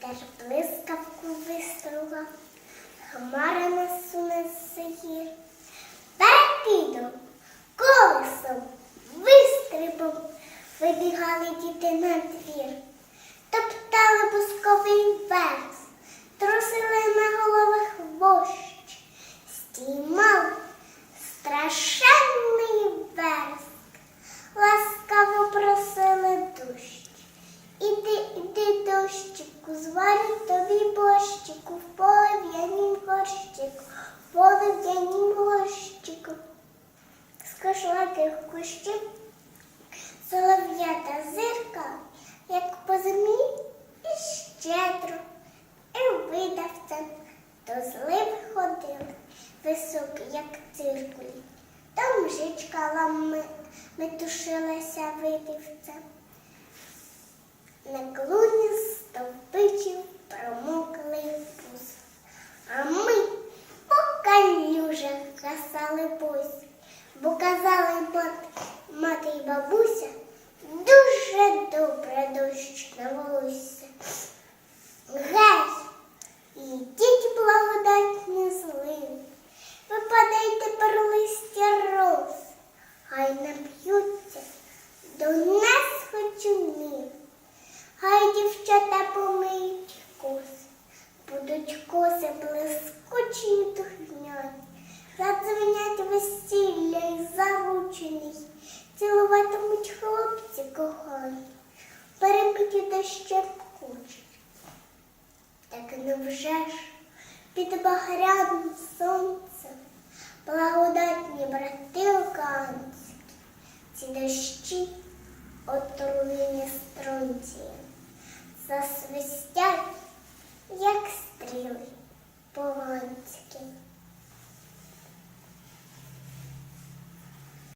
теж блискавку вистрела, хмара насуне сигір. Перекидом, колесом, вистрибом вибігали діти на двір, топтали бусковий верс, трусили на головах вощ, стіймав страшно. Зварю тобі борщику, в полив'янім горщику, в полив'янім горщику. З кошлатих кущів солов'ята зирка, як по землі і щедро, і видавцем до зливи ходили, високі, як циркулі. Там мжичка лами метушилася видивцем. Касали бо казали мати й бабуся, дуже добре дощ волосся. Гей, ідіть благодатні зливи, випадайте тепер листя роз, хай нап'ються до нас хоч. Хай дівчата помиють коси, будуть коси блискучі цілуватимуть хлопці кохані, перебиті дощем кучі. Так невже ж під багряним сонцем благодатні брати луканські, ці дощі отруєні стронцієм, засвистять,